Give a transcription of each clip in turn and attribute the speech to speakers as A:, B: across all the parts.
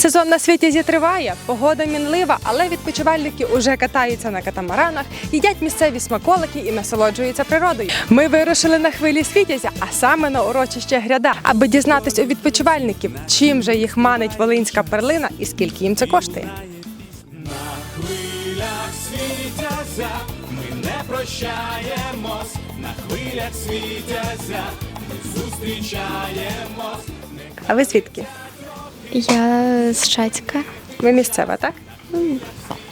A: Сезон на світі триває, погода мінлива, але відпочивальники уже катаються на катамаранах, їдять місцеві смаколики і насолоджуються природою. Ми вирушили на хвилі світязя, а саме на урочище гряда, аби дізнатись у відпочивальників, чим же їх манить волинська перлина і скільки їм це коштує.
B: хвилях світязя, ми не прощаємось, на хвилях світязя, ми зустрічаємось.
A: А ви звідки?
C: Я з Шацька,
A: Ви місцева, так?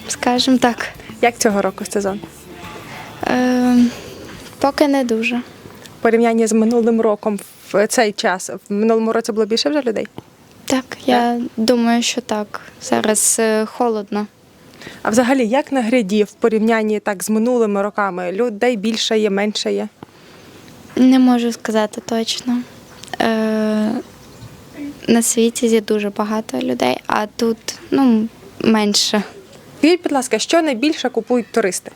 C: скажімо так.
A: Як цього року сезон?
C: Е, поки не дуже.
A: В порівнянні з минулим роком в цей час в минулому році було більше вже людей.
C: Так, я думаю, що так. Зараз е, холодно.
A: А взагалі, як на гряді в порівнянні так з минулими роками? Людей більше є, менше є.
C: Не можу сказати точно. Е, на світі є дуже багато людей, а тут ну, менше.
A: Скажіть, будь ласка, що найбільше купують туристи?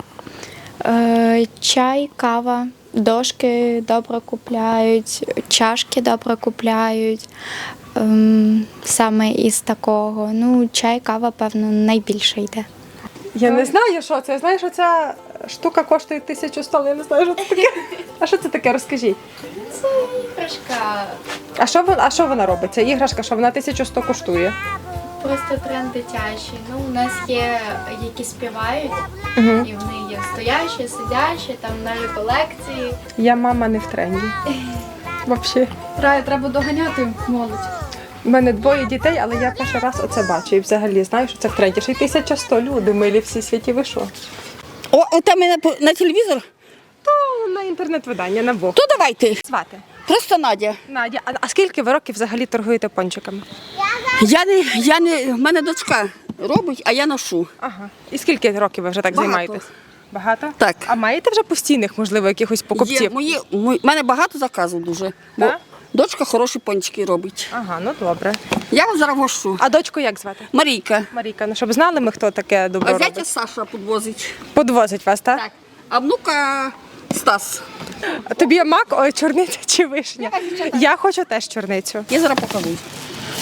C: Е, чай, кава, дошки добре купляють, чашки добре купляють. Ем, саме із такого. Ну, чай, кава, певно, найбільше йде.
A: Я не знаю, що це. Я знаю, що ця штука коштує 1100, але я не знаю, що це таке. А що це таке? Розкажіть.
C: Це іграшка.
A: А що вона, а що вона робить? Ця іграшка, що вона 1100 коштує?
C: Просто тренд дитячий. Ну, у нас є, які співають,
A: Угу.
C: і вони є стоячі, сидячі, там навіть колекції.
A: Я мама не в тренді. Взагалі.
D: Треба, треба доганяти молодь.
A: У мене двоє дітей, але я перший раз оце бачу. І взагалі знаю, що це в тренді. Ще й 1100 люди милі всі світі. Ви що?
E: О, оте мене по- на телевізор?
A: Інтернет-видання, на Бог.
E: То давайте.
A: Звати.
E: Просто Надя.
A: Надя, а, а скільки ви років взагалі торгуєте пончиками?
E: Я не, я не, в мене дочка робить, а я ношу.
A: Ага. І скільки років ви вже так
E: Багато.
A: займаєтесь? Багато?
E: Так.
A: А маєте вже постійних, можливо, якихось
E: Є
A: покупців?
E: мої, мої, в мене багато заказів дуже. Бо
A: Да?
E: дочка хороші пончики робить.
A: Ага, ну добре.
E: Я вас зараз вошу.
A: А дочку як звати?
E: Марійка.
A: Марійка, ну щоб знали ми, хто таке добро
E: А зятя
A: робить.
E: Саша підвозить.
A: Подвозить вас, так?
E: Так. А внука Стас.
A: А тобі мак, ой, чорниця чи вишня? Я хочу теж чорницю.
E: Я зараз покажу.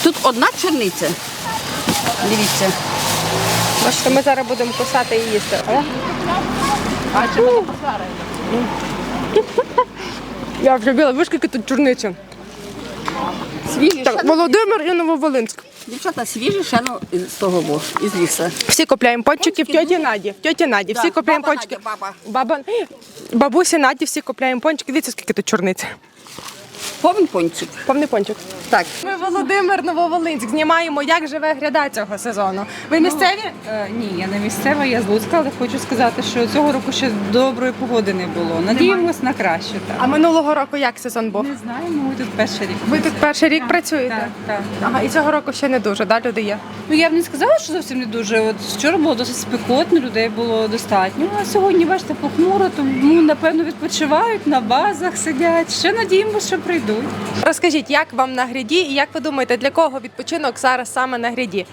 E: Тут одна чорниця. Дивіться.
A: Бачите, ми зараз будемо кусати і їсти. О. Я вже біла, ви скільки тут чорниці.
E: Свіжі,
A: Так, Володимир і Нововолинськ.
E: Дівчата, свіжі ще ну, з того бо, із ліса.
A: Всі купляємо пончики в тьоті Наді. В тьоті Наді. Всі
E: Да,
A: купляємо
E: баба
A: пончики.
E: Надя, баба.
A: Баба. Бабусі Наді всі купляємо пончики. Дивіться, скільки тут чорниці.
E: Повний пончик.
A: Повний пончик.
E: Так.
A: Ми Володимир Нововолинськ знімаємо, як живе гряда цього сезону. Ви місцеві?
F: Е, Ні, я не місцева, я з Луцька, але хочу сказати, що цього року ще доброї погоди не було. Надіємось на краще.
A: А минулого року як сезон був?
F: Не знаємо, ми тут перший рік.
A: Ви тут перший рік працюєте?
F: Так, так.
A: Ага, і цього року ще не дуже, да, люди є.
F: Ну я б не сказала, що зовсім не дуже. От вчора було досить спекотно, людей було достатньо. А сьогодні, бачите, похмуро, тому напевно відпочивають на базах, сидять. Ще надіємося, що прийдуть.
A: Розкажіть, як вам на гряді і як ви думаєте, для кого відпочинок зараз саме на гряді?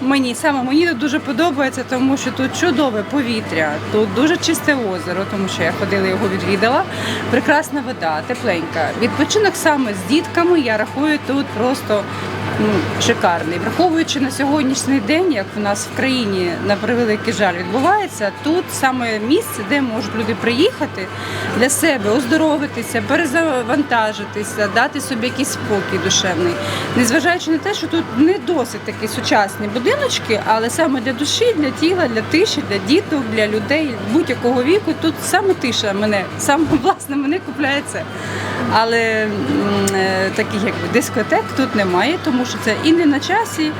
F: Мені саме мені тут дуже подобається, тому що тут чудове повітря, тут дуже чисте озеро, тому що я ходила його відвідала. Прекрасна вода, тепленька. Відпочинок саме з дітками я рахую тут просто ну, шикарний. Враховуючи на сьогоднішній день, як у нас в країні на превеликий жаль відбувається, тут саме місце, де можуть люди приїхати для себе, оздоровитися, перезавантажитися, дати собі якийсь спокій душевний. Незважаючи на те, що тут не досить такі сучасні будиночки, але саме для душі, для тіла, для тиші, для діток, для людей будь-якого віку, тут саме тиша мене, саме власне мене купляє. Але е, таких якби дискотек тут немає, тому що це і не на часі.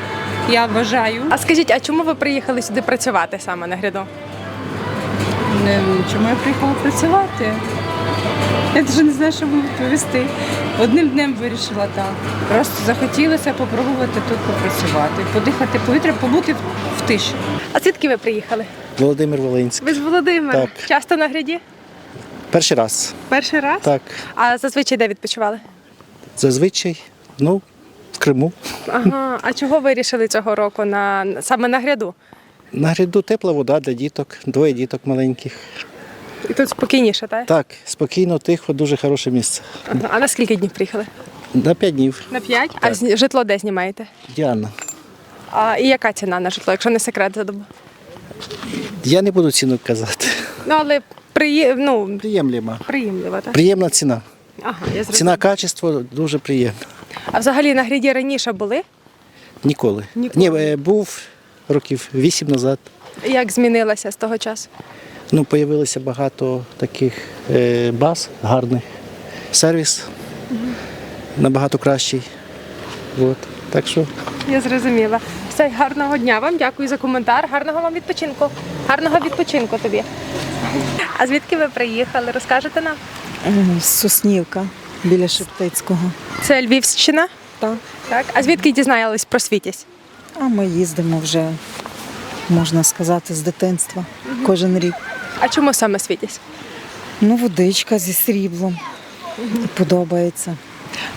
F: Я вважаю.
A: А скажіть, а чому ви приїхали сюди працювати саме на гряду?
F: Чому я приїхала працювати? Я навіть не знаю, що вам відповісти. Одним днем вирішила так. Просто захотілося попробувати тут попрацювати, подихати повітря, побути в, в тиші.
A: А звідки ви приїхали?
G: Володимир Волинський.
A: Ви з Володимира.
G: Так.
A: Часто на гряді?
G: Перший раз.
A: Перший раз?
G: Так.
A: А зазвичай де відпочивали?
G: Зазвичай, ну, в Криму.
A: Ага. А чого вирішили цього року на саме на гряду?
G: На гряду тепла вода для діток, двоє діток маленьких.
A: І тут спокійніше, так?
G: Так, спокійно, тихо, дуже хороше місце.
A: Ага. А на скільки днів приїхали?
G: На п'ять днів.
A: На п'ять. А з- житло де знімаєте?
G: Діана.
A: А і яка ціна на житло, якщо не секрет за добу?
G: Я не буду ціну казати.
A: Ну але приє... ну,
G: Приємлива.
A: приємлива, так?
G: Приємна ціна.
A: Ага, я зрозуміла.
G: Ціна качество дуже приємна.
A: А взагалі на гряді раніше були?
G: Ніколи.
A: Ніколи.
G: Ні, е, був років вісім назад.
A: Як змінилася з того часу?
G: Ну, появилося багато таких е, баз гарних. Сервіс набагато кращий. От. Так що
A: Я зрозуміла. Все, гарного дня вам, дякую за коментар. Гарного вам відпочинку. Гарного відпочинку тобі. А звідки ви приїхали? Розкажете нам?
H: Е, Соснівка біля Шептицького.
A: Це Львівщина?
H: Так.
A: Так. А звідки дізнались про світязь?
H: А ми їздимо вже, можна сказати, з дитинства кожен рік.
A: А чому саме світязь?
H: Ну, водичка зі сріблом. Подобається.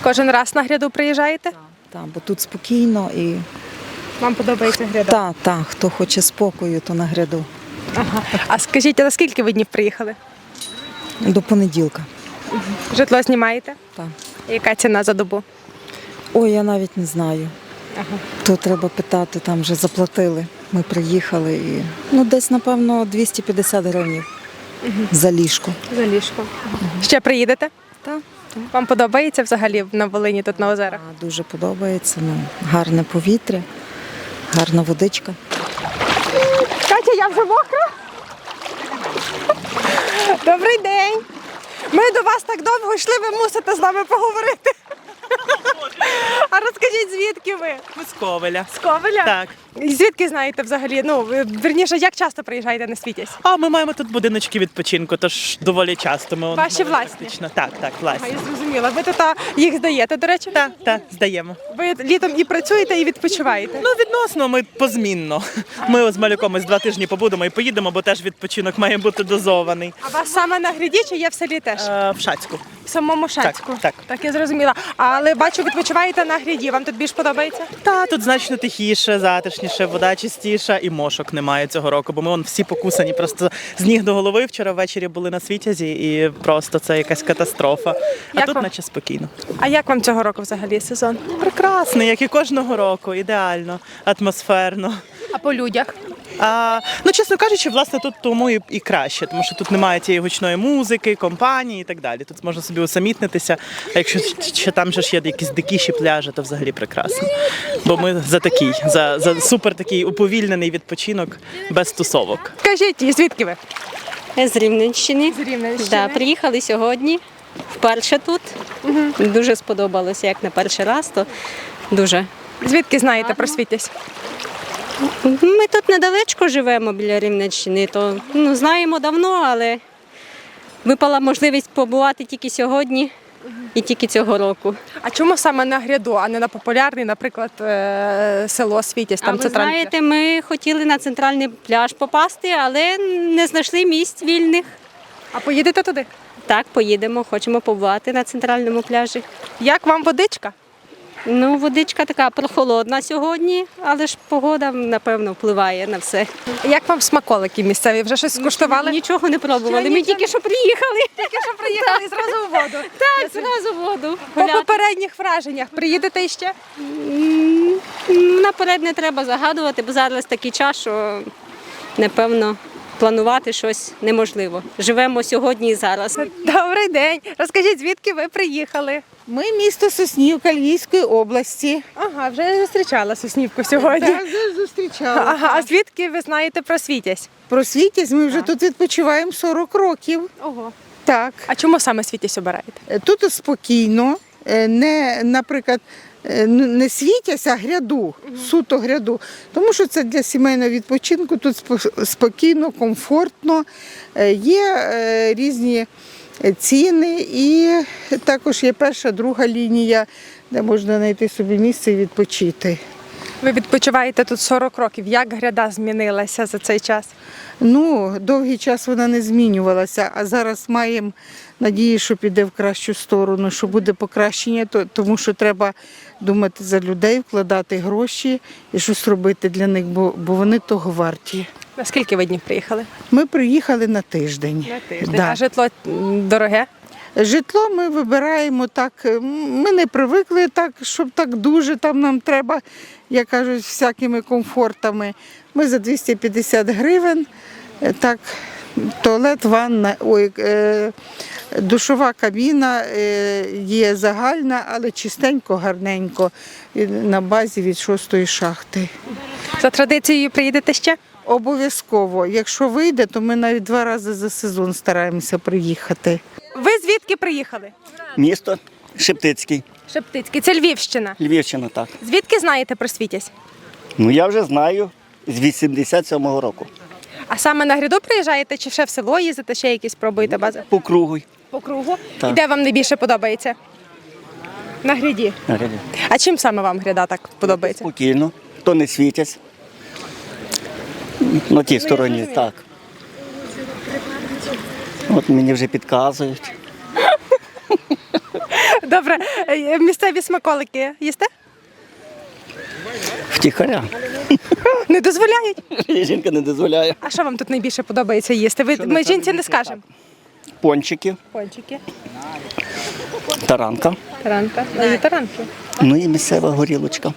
A: Кожен раз на гряду приїжджаєте?
H: Та, бо тут спокійно і
A: Вам подобається гряда?
H: та, та, хто хоче спокою, то на гряду.
A: Ага. А скажіть, а на скільки ви днів приїхали?
H: До понеділка.
A: Житло знімаєте?
H: Так.
A: Яка ціна за добу?
H: Ой, я навіть не знаю. То треба питати, там вже заплатили. Ми приїхали і ну десь, напевно, 250 гривень за ліжко.
A: За ліжко. Ще приїдете?
H: Так.
A: Вам подобається взагалі на Волині тут на озерах?
H: А, Дуже подобається. Ну, гарне повітря, гарна водичка.
A: Вже мокра. Добрий день. Ми до вас так довго йшли, ви мусите з нами поговорити. А розкажіть, звідки ви?
I: Ми з Ковеля.
A: З Ковеля?
I: Так.
A: І звідки знаєте взагалі? Ну, верніше, як часто приїжджаєте на світязь?
I: А ми маємо тут будиночки відпочинку, тож доволі часто ми
A: Ваші власні?
I: фактично- Так, так,
A: А
I: власні.
A: я зрозуміла. Ви тут а, їх здаєте, до речі?
I: Так, так, здаємо.
A: Ви літом і працюєте, і відпочиваєте.
I: Ну, відносно, ми позмінно. Ми з малюком ось два тижні побудемо і поїдемо, бо теж відпочинок має бути дозований.
A: А вас саме на гряді чи є в селі теж?
I: Е, в Шацьку.
A: В самому Шацьку?
I: так.
A: Так, я зрозуміла. Але бачу, відпочиваєте на гряді. Вам тут більш подобається?
I: Та тут значно тихіше, затишніше, вода чистіша і мошок немає цього року, бо ми вон всі покусані просто з ніг до голови. Вчора ввечері були на світязі, і просто це якась катастрофа. А
A: Як
I: тут
A: вам?
I: наче спокійно.
A: А як вам цього року взагалі сезон?
I: Прекрасний, як і кожного року, ідеально, атмосферно.
A: А по людях?
I: А, ну, чесно кажучи, власне, тут тому і, і краще, тому що тут немає тієї гучної музики, компанії і так далі. Тут можна собі усамітнитися. А якщо ще там же ж є якісь дикіші пляжі, то взагалі прекрасно. Бо ми за такий, за, за супер такий уповільнений відпочинок без тусовок.
A: Скажіть, звідки ви?
J: З Рівненщини.
A: З Рівненщини.
J: Да, приїхали сьогодні. Вперше тут. Дуже сподобалося, як на перший раз, то дуже.
A: Звідки знаєте про світязь?
J: Ми тут недалечко живемо біля Рівненщини, то ну, знаємо давно, але випала можливість побувати тільки сьогодні і тільки цього року.
A: А чому саме на гряду, а не на популярний, наприклад, е, село Світязь?
J: а ви знаєте, ми хотіли на центральний пляж попасти, але не знайшли місць вільних.
A: А поїдете туди?
J: Так, поїдемо, хочемо побувати на центральному пляжі.
A: Як вам водичка?
J: Ну, водичка така прохолодна сьогодні, але ж погода, напевно, впливає на все.
A: Як вам смаколики місцеві? Вже щось скуштували?
J: Нічого не пробували. Ми тільки що приїхали.
A: Тільки що приїхали і зразу у воду.
J: Так, зразу в воду.
A: По попередніх враженнях приїдете іще?
J: М, Наперед не треба загадувати, бо зараз такий час, що напевно планувати щось неможливо. Живемо сьогодні і зараз.
A: Добрий день. Розкажіть, звідки ви приїхали?
K: Ми місто Соснівка Львівської області.
A: Ага, вже зустрічала Соснівку сьогодні.
K: Так, вже зустрічали.
A: Ага, а звідки ви знаєте про світязь?
K: Про світязь ми вже тут відпочиваємо 40 років.
A: Ого.
K: Так.
A: А чому саме світязь обираєте?
K: Тут спокійно, е, не, наприклад, не світяться, а гряду, суто гряду. Тому що це для сімейного відпочинку, тут спокійно, комфортно, е, є е, різні е, ціни і також є перша, друга лінія, де можна знайти собі місце і відпочити.
A: Ви відпочиваєте тут 40 років. Як гряда змінилася за цей час?
K: Ну, довгий час вона не змінювалася, а зараз маємо надію, що піде в кращу сторону, що буде покращення, то- тому що треба думати за людей, вкладати гроші і щось робити для них, бо, бо вони того варті.
A: На скільки ви днів приїхали?
K: Ми приїхали на тиждень.
A: На тиждень.
K: Да.
A: А житло дороге?
K: Житло ми вибираємо так. Ми не привикли так, щоб так дуже там нам треба, як кажуть, всякими комфортами. Ми за 250 гривень. е, Так, туалет, ванна, ой, е, душова кабіна е, є загальна, але чистенько, гарненько на базі від шостої шахти.
A: За традицією приїдете ще?
K: Обов'язково. Якщо вийде, то ми навіть два рази за сезон стараємося приїхати.
A: Ви звідки приїхали?
L: Місто Шептицький,
A: Шептицький, це Львівщина.
L: Львівщина, так.
A: Звідки знаєте про Світязь?
L: Ну я вже знаю з 87-го року.
A: А саме на гряду приїжджаєте чи ще в село їздите, ще якісь пробуєте бази?
L: По кругу.
A: По кругу?
L: Так.
A: І де вам найбільше подобається? На гряді.
L: Нагляді.
A: А чим саме вам гряда так подобається?
L: Спокійно, то не світять. На тій стороні, так. От мені вже підказують.
A: Добре, е, місцеві смаколики їсте?
L: Втіхаря.
A: Не дозволяють.
L: Жінка не дозволяє.
A: А що вам тут найбільше подобається їсти? Ви, ми жінці не скажемо.
L: Пончики,
A: Пончики,
L: таранка,
A: таранка, і таранки.
L: ну і місцева горілочка.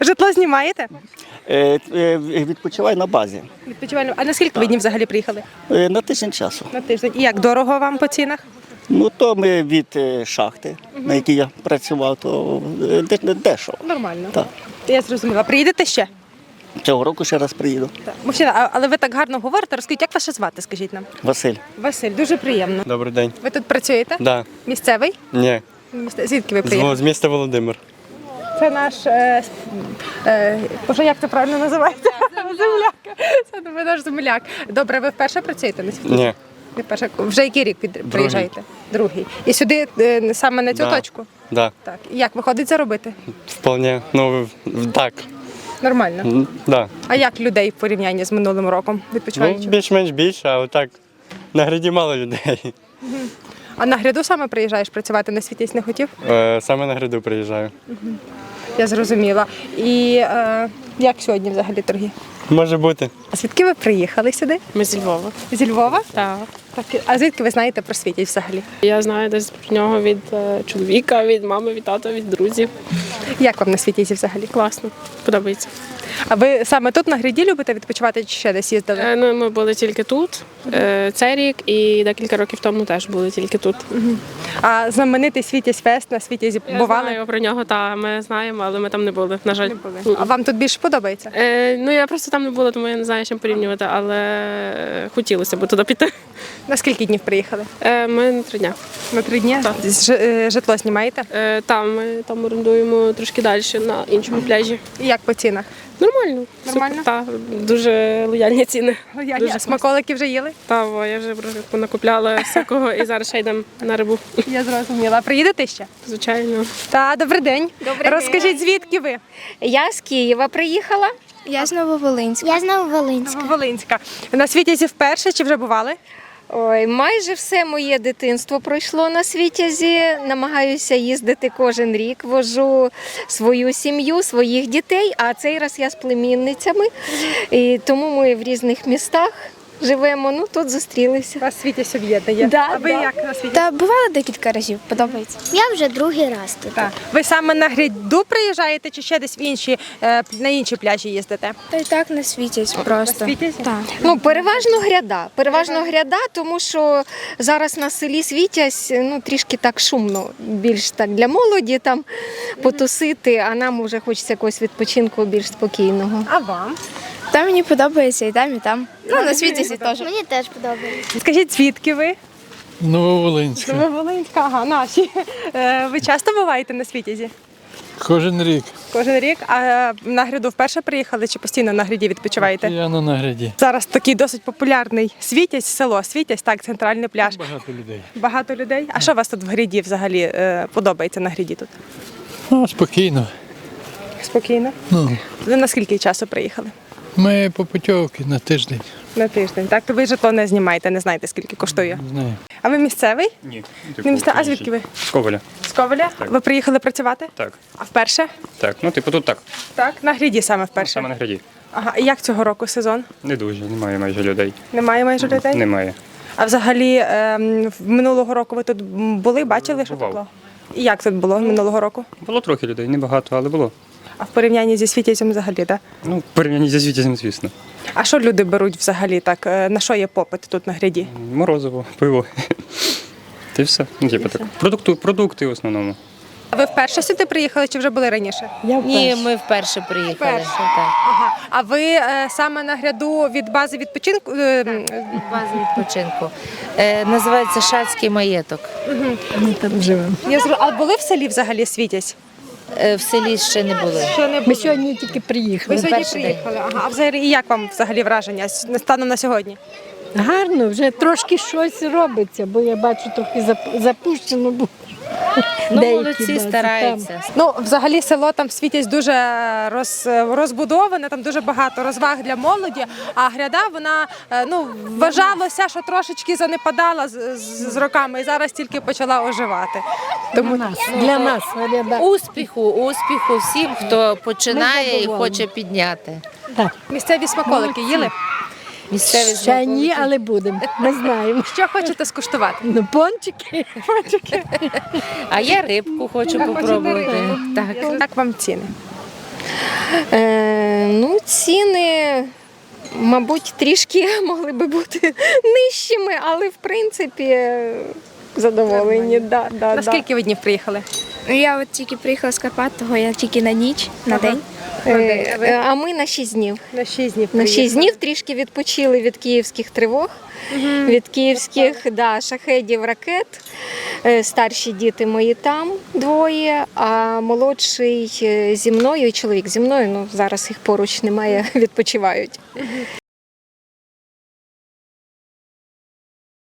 A: Житло знімаєте?
L: Е, е, відпочивай на базі.
A: Відпочивально. А на скільки ви днів взагалі приїхали?
L: Е, на тиждень часу.
A: На тиждень. І як дорого вам по цінах?
L: Ну то ми від шахти, на якій я працював, то не дешево.
A: Нормально.
L: Так.
A: Я зрозуміла. Приїдете ще?
L: Цього року ще раз приїду.
A: Так. Мужчина, але ви так гарно говорите. Розкажіть, як ваше звати, скажіть нам?
L: Василь.
A: Василь, дуже приємно.
M: Добрий день.
A: Ви тут працюєте?
M: Да.
A: Місцевий?
M: Ні.
A: Звідки ви приїхали?
M: з міста Володимир.
A: Це наш е, е, Боже, як це правильно називається? Земляк. Це ви наш земляк. Добре, ви вперше працюєте на світі?
M: Ні.
A: Ви вперше вже який рік під... приїжджаєте? Другий. І сюди е, саме на цю
M: Да.
A: точку?
M: Да.
A: Так. І як виходить заробити?
M: Вполне. Ну, в- так.
A: Нормально.
M: М, Да.
A: А як людей в порівнянні з минулим роком
M: Ну,
A: відпочиваючи?
M: більш-менш більше, але так. На гряді мало людей.
A: А на гряду саме приїжджаєш працювати на світі не хотів?
M: Е, Саме на гряду приїжджаю.
A: Я зрозуміла. І е, як сьогодні взагалі торги?
M: Може бути.
A: А звідки ви приїхали сюди?
N: Ми зі Львова.
A: Зі Львова?
N: Так.
A: Так. А звідки ви знаєте про світість взагалі?
N: Я знаю десь про нього від е, чоловіка, від мами, від тата, від друзів.
A: Як вам на світізі взагалі?
N: Класно, подобається.
A: А ви саме тут на гряді любите відпочивати чи ще десь їздили?
N: Е, ну, ми були тільки тут е, цей рік і декілька років тому теж були тільки тут.
A: А знаменитий світязь фест на світязі
N: Я
A: бували?
N: знаю про нього, та ми знаємо, але ми там не були, на жаль.
A: А вам тут більше подобається?
N: Е, ну я просто там не була, тому я не знаю, з чим порівнювати, але хотілося б туди піти.
A: На скільки днів приїхали?
N: Е, ми на три дня.
A: На три дні?
N: Так.
A: Ж- е, Житло знімаєте?
N: Е, там ми там орендуємо трошки далі на іншому пляжі.
A: І як по цінах?
N: Нормально.
A: Нормально?
N: Супер, та, дуже лояльні ціни.
A: Лояльні.
N: Дуже
A: А смаколики вже їли?
N: Та, я вже понакупляла всякого і зараз ще йдемо на рибу.
A: Я зрозуміла. Приїдете ще?
N: Звичайно.
A: Та добрий день.
C: Добрий
A: Розкажіть, звідки ви?
C: Я з Києва приїхала.
O: Я з Нововолинська. Я з Нововолинська.
A: Волинська. На світязі вперше чи вже бували?
C: Ой, майже все моє дитинство пройшло на світязі. Намагаюся їздити кожен рік. Вожу свою сім'ю, своїх дітей. А цей раз я з племінницями. І тому ми в різних містах живемо. Ну тут зустрілися.
A: Вас світязь об'єднує.
C: Да,
A: а ви
C: да.
A: як на світі?
O: Та бувала декілька разів, подобається. Я вже другий раз тут.
A: Так. Ви саме на гряду приїжджаєте чи ще десь в інші, е, на інші пляжі їздите?
O: Та й так не світять просто.
A: світязі?
O: Так.
C: Ну, переважно гряда. Переважно гряда, тому що зараз на селі Світязь ну, трішки так шумно, більш так для молоді там потусити, а нам вже хочеться якогось відпочинку більш спокійного.
A: А вам?
O: Там мені подобається і там, і там. Ну, на світязі теж. Мені теж подобається.
A: Скажіть, звідки ви?
M: Нововолинська.
A: Нововолинська, ага, наші. Е, Ви часто буваєте на світязі?
M: Кожен рік.
A: Кожен рік. А на гряду вперше приїхали чи постійно на гряді відпочиваєте?
M: Я на награді.
A: Зараз такий досить популярний Світязь, село Світязь, так, центральний пляж.
M: Багато людей.
A: Багато людей. А що вас тут в гряді взагалі е, подобається на гряді тут?
M: Ну, спокійно.
A: Спокійно.
M: Ну,
A: Ви на скільки часу приїхали?
M: Ми по путівки на тиждень.
A: На тиждень. Так, то ви житло не знімаєте, не знаєте, скільки коштує.
M: Не знаю.
A: А ви місцевий?
M: Ні.
A: Не місцевий. А звідки ви?
M: З Коваля.
A: З Коваля? Ви приїхали працювати?
M: Так.
A: А вперше?
M: Так. Ну, типу, тут так.
A: Так, на гряді саме вперше.
M: Саме на граді.
A: Ага, і як цього року сезон?
M: Не дуже, немає майже людей.
A: Немає майже людей?
M: Немає.
A: А взагалі ем, минулого року ви тут були, бачили, що
M: Бував.
A: тепло? І як тут було минулого року?
M: Було трохи людей, небагато, але було.
A: А в порівнянні зі світязем взагалі, так?
M: Ну, в порівнянні зі світязем, звісно.
A: А що люди беруть взагалі так? е, На що є попит тут на гряді?
M: Морозиво, пиво. Та й все. Ну, типу так. Продукти, продукти в основному.
A: А ви вперше сюди приїхали чи вже були раніше?
I: Ні, ми вперше приїхали.
A: Вперше.
I: Так.
A: Ага. А ви е, саме на гряду від бази відпочинку? е, м,
I: База відпочинку. Е, називається Шацький маєток.
P: Ми там живемо.
A: Я зру... А були в селі взагалі світязь?
I: Е, в селі ще не були.
A: Що не
P: Ми сьогодні тільки приїхали.
A: Ви сьогодні
I: перший день.
A: приїхали. Ага. А взагалі і як вам взагалі враження с- станом на сьогодні?
H: Гарно, вже трошки щось робиться, бо я бачу трохи зап- запущено було.
I: Ну,
H: Деякі
I: молодці,
H: бази,
I: стараються.
A: Ну, взагалі село там світязь дуже роз, розбудоване, там дуже багато розваг для молоді. А гряда вона е, ну вважалося, що трошечки занепадала з, з, з роками і зараз тільки почала оживати. Тому
H: нас, для нас, Валя,
I: Успіху, успіху всім, хто починає і хоче підняти.
H: Так.
A: місцеві смаколики їли.
I: Місцеві
H: Ще ні, але будемо. Ми знаємо.
A: Що хочете скуштувати?
H: Ну, пончики.
I: А я рибку хочу попробувати. Так.
A: Як вам ціни?
C: Е, ну, ціни, мабуть, трішки могли би бути нижчими, але в принципі задоволені. Да, да,
A: На
C: да.
A: скільки ви днів приїхали?
O: Ну, Я от тільки приїхала з Карпат, того я тільки на ніч, на день.
C: Е, е, А ми на 6 днів.
A: На 6 днів.
C: На 6 днів трішки відпочили від київських тривог, від київських да, шахедів, ракет. Е, Старші діти мої там двоє, а молодший е, зі мною і чоловік зі мною. Ну зараз їх поруч немає, відпочивають.